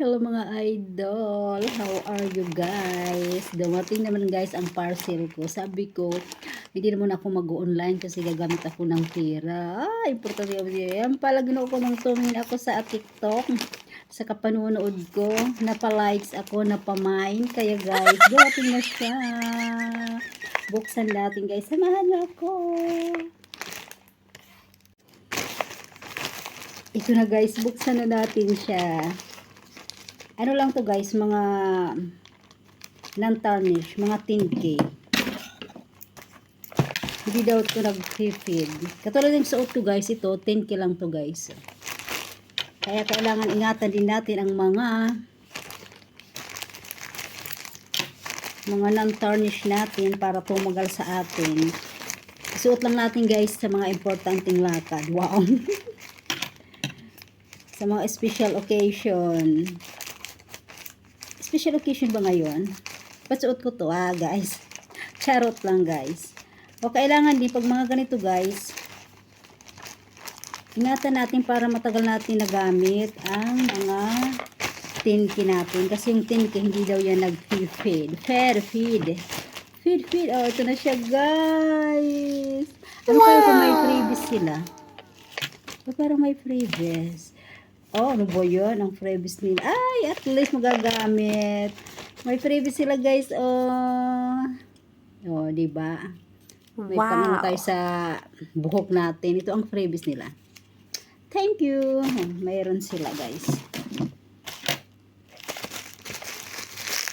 hello mga idol. How are you guys? Dumating naman guys ang parcel ko. Sabi ko, hindi naman ako mag-online kasi gagamit ako ng pera. Ah, importante ako yan. Pala ginuo ko nung tumingin ako sa TikTok. Sa kapanonood ko, napa-likes ako, napa-mine. Kaya guys, dumating na siya. Buksan natin guys. Samahan niyo ako. Ito na guys, buksan na natin siya. Ano lang to guys, mga non-tarnish, mga 10k. Hindi daw ito nag-feed. Katulad ng suot ko guys, ito 10k lang to guys. Kaya kailangan ingatan din natin ang mga mga non-tarnish natin para tumagal sa atin. Suot lang natin guys sa mga importanteng lakad. Wow! sa mga special occasion. Special occasion ba ngayon? Pasuot ko to ah guys. Charot lang guys. O kailangan din pag mga ganito guys, ingatan natin para matagal natin nagamit ang mga tinki natin. Kasi yung tinki hindi daw yan nag-feed. Fair feed. Feed, feed. Oh, ito na siya guys. Ano kaya kung may freebies sila? O, parang may freebies. Oh, ano ba yun? Ang freebies nila. Ay, at least magagamit. May freebies sila, guys. Oh. Oh, di ba? May Wow. pangano tayo sa buhok natin. Ito ang freebies nila. Thank you. Mayroon sila, guys.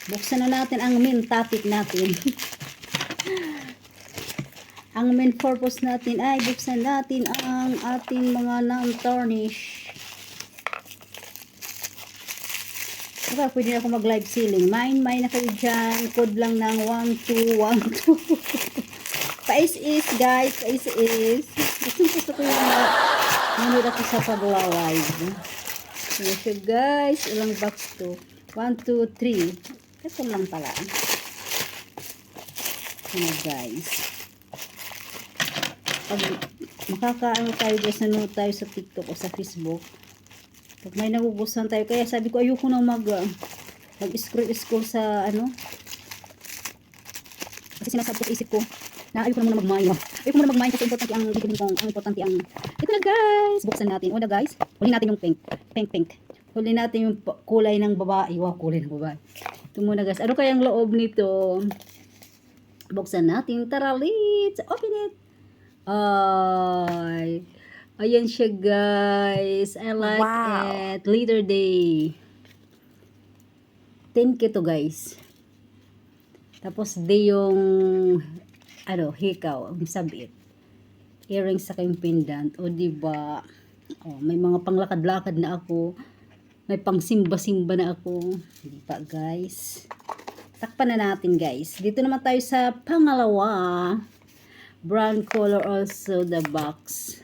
Buksan na natin ang main topic natin. ang main purpose natin ay buksan natin ang ating mga non-tarnish. Diba, pwede na ako mag-live selling. Mine, mine na kayo dyan. Code lang ng 1212. Pa-is-is, guys. Pa-is-is. Gusto gusto ko yung nanood ako sa pag-live. Ano siya, guys. Ilang box to? 1, 2, 3. Ito lang pala. Ano, guys. Pag makakaano tayo guys, nanood tayo sa TikTok o sa Facebook, pag may nagugustuhan tayo, kaya sabi ko ayoko nang mag uh, mag-scroll scroll sa ano. Kasi sinasabi ko sa isip ko na ayoko na muna mag-mine. Ayoko muna mag-mine kasi importante ang bibilin kong ang importante ang ito na guys. Buksan natin. Una guys, huli natin yung pink. Pink pink. Huli natin yung kulay ng babae. Wow, kulay ng babae. Ito muna guys. Ano kayang loob nito? Buksan natin. Tara, let's open it. Ay. Ayan siya guys. I like Wow. it. Leader day. 10k to guys. Tapos day yung ano, hikaw, ang sabit. Earrings sa kayong pendant. O di ba? Oh, may mga panglakad-lakad na ako. May pang simba-simba na ako. Di ba guys? Takpan na natin guys. Dito naman tayo sa pangalawa. Brown color also the box.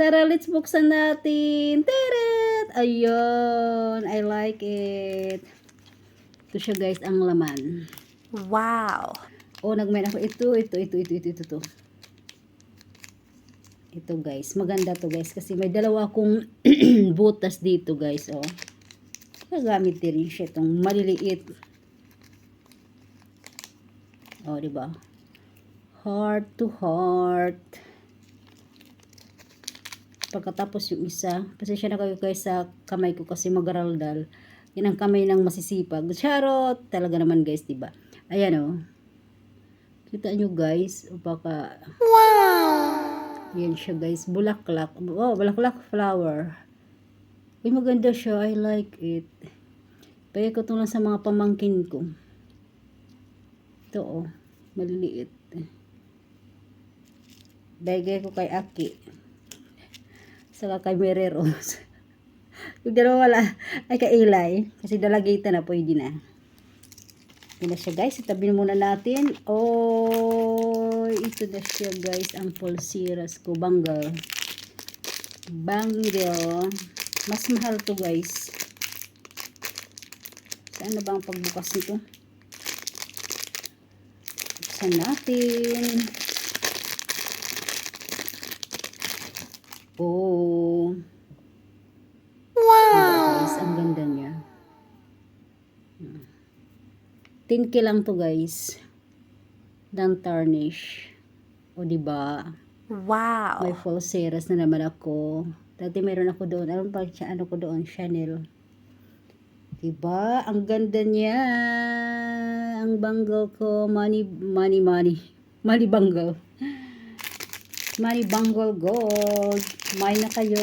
Tara, let's buksan natin. Teret! Ayun. I like it. Ito siya guys, ang laman. Wow. Oh, nagmain ako. Ito, ito, ito, ito, ito, ito, ito. Ito guys. Maganda to guys. Kasi may dalawa akong butas dito guys. Oh. Nagamit din siya itong maliliit. Oh, di ba? Heart to heart. Pagkatapos yung isa, pasensya na kayo guys sa kamay ko kasi magaraldal. Yan ang kamay ng masisipag. Charot! Talaga naman guys, di ba? Ayan oh. Kita nyo guys, o baka, Wow. yan siya guys, bulaklak. Oh, bulaklak flower. Uy, maganda siya. I like it. Pagay ko lang sa mga pamangkin ko. Ito oh, maliliit. Bagay ko kay Aki. Saka kay Mary Rose. Yung dalawa wala, ay Eli. Kasi dalagita na, pwede na. Ito na siya guys. Itabi muna natin. Oh, ito na siya guys. Ang pulsiras ko. Bangle. Bangle. Mas mahal to guys. Saan na ba ang pagbukas nito? Buksan natin. po. Wow! Guys, ang ganda niya. 10k lang to guys. Dan tarnish. O di ba? Wow. May full series na naman ako. Dati meron ako doon. Ano ba siya? Ano ko doon? Chanel. Diba? Ang ganda niya. Ang bangle ko. Money, money, money. Money bangle. Money bangle gold. May na kayo.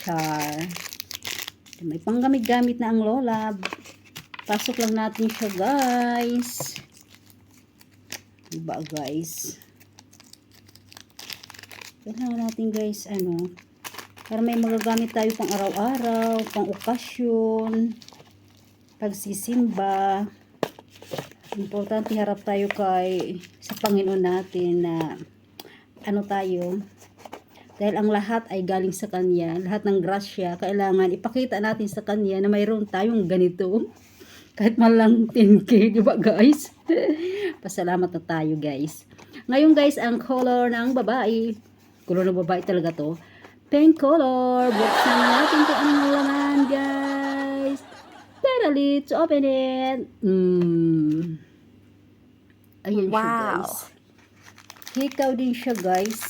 Char. May panggamit-gamit na ang lola. Pasok lang natin siya guys. Diba guys? Kailangan natin guys, ano, para may magagamit tayo pang araw-araw, pang okasyon, pagsisimba. Importante harap tayo kay sa Panginoon natin na ano tayo, dahil ang lahat ay galing sa Kanya, lahat ng grasya, kailangan ipakita natin sa Kanya na mayroon tayong ganito. Kahit man lang 10k, di ba guys? Pasalamat na tayo guys. Ngayon guys, ang color ng babae, color ng babae talaga to, pink color. Buksan na natin kung anong laman guys. Pero let's open it. Mm. Ayan siya Wow. guys. Hikaw din siya guys.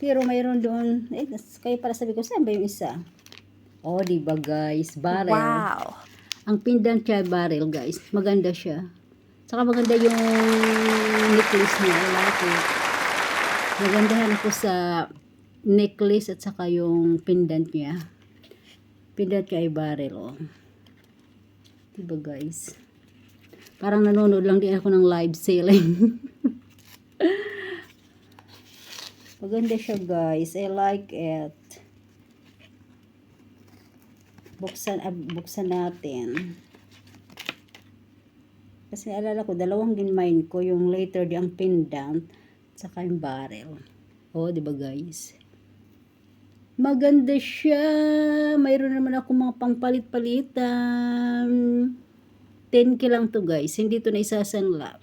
Pero mayroon doon, eh, kayo para sabi ko, saan ba yung isa? Oh, di ba guys? Barrel. Wow. Ang pendant siya barrel guys. Maganda siya. Saka maganda yung necklace niya. Lalaki. Magandahan ko sa necklace at saka yung pendant niya. Pendant niya ay barrel oh. Diba guys? Parang nanonood lang din ako ng live selling. Maganda siya guys. I like it. Buksan, ah, buksan natin. Kasi alala ko, dalawang ginmine ko. Yung later di ang pendant. Saka yung barrel. Oh, di ba guys? Maganda siya. Mayroon naman ako mga pangpalit-palitan. 10k lang to guys. Hindi to na isasanla.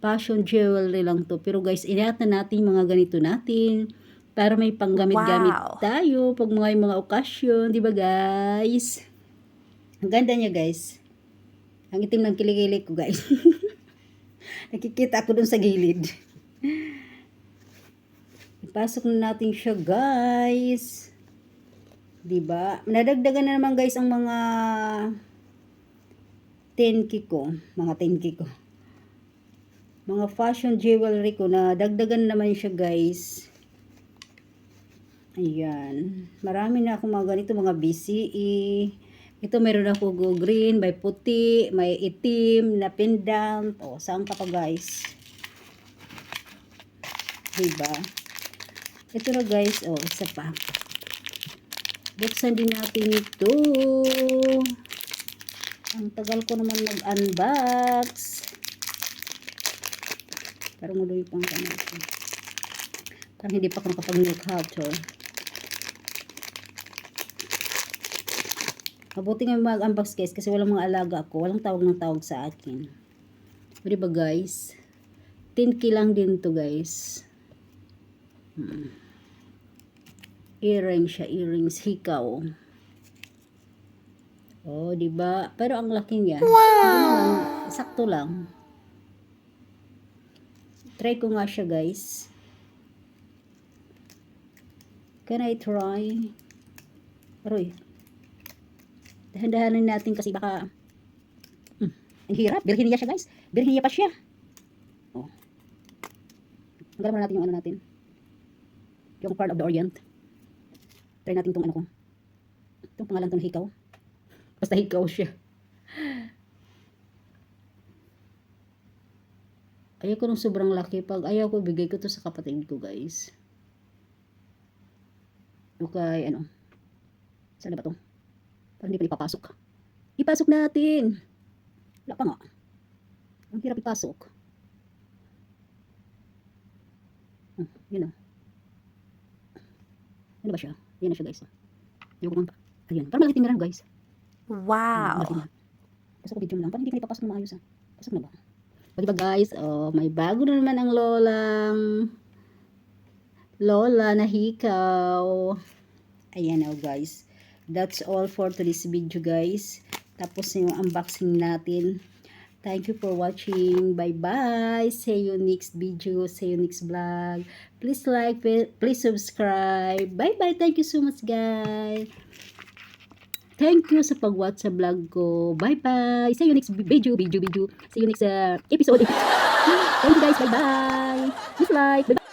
Fashion jewelry lang to. Pero guys, inat na natin mga ganito natin. Para may panggamit-gamit Wow. tayo. Pag mga mga okasyon. Di ba guys? Ang ganda niya guys. Ang itim ng kilikili ko guys. Nakikita ako dun sa gilid. Ipasok na natin siya guys. 'Di ba? Nadagdagan na naman guys ang mga 10k ko, mga 10k ko. Mga fashion jewelry ko na dagdagan naman siya guys. Ayan. Marami na akong mga ganito, mga BCE. Ito meron ako go green, may puti, may itim na pendant. O, saan ka pa guys? Diba? Ito na guys, oh, isa pa. Buksan din natin ito. Ang tagal ko naman mag-unbox. Parang muloy pang natin. Parang hindi pa ako nakapag-milk culture. Mabuti nga mag-unbox guys kasi walang mga alaga ako. Walang tawag ng tawag sa akin. O diba guys? 10k lang din to guys. Hmm. Earring siya. Earrings. Hikaw. Oh, di ba? Pero ang laki niya. Wow! sakto lang. Try ko nga siya, guys. Can I try? Aroy. Dahan-dahanin natin kasi baka hmm, ang hirap. Birhiniya siya, guys. Birhiniya pa siya. Oh. Hanggang natin yung ano natin. Yung Pearl of the Orient. Try natin itong ano ko. Itong pangalan to na hikaw. Basta hikaw siya. Ayaw ko nung sobrang laki. Pag ayaw ko, bigay ko to sa kapatid ko, guys. Okay, ano. Saan na ba to? Parang hindi pa ipapasok. Ipasok natin! Wala pa nga. Ang hirap ipasok. Hmm, yun o. Ano ba siya? Yan na siya, guys. Yung kumanta. Ayan. Parang malaking tingnan, guys. Wow. Malaki na. Pasok ko video mo lang. Parang hindi pa ipapasok na maayos, ah. Pasok na ba? O, diba, guys? Oh, may bago na naman ang lolang lola na hikaw. Ayan, oh, guys. That's all for today's video, guys. Tapos yung unboxing natin. Thank you for watching. Bye-bye. See you next video. See you next vlog. Please like, please subscribe. Bye-bye. Thank you so much, guys. Thank you sa pag-watch sa vlog ko. Bye-bye. See you next video, video, video. See you next uh, episode. Thank you guys. Bye-bye. Please like. Bye-bye.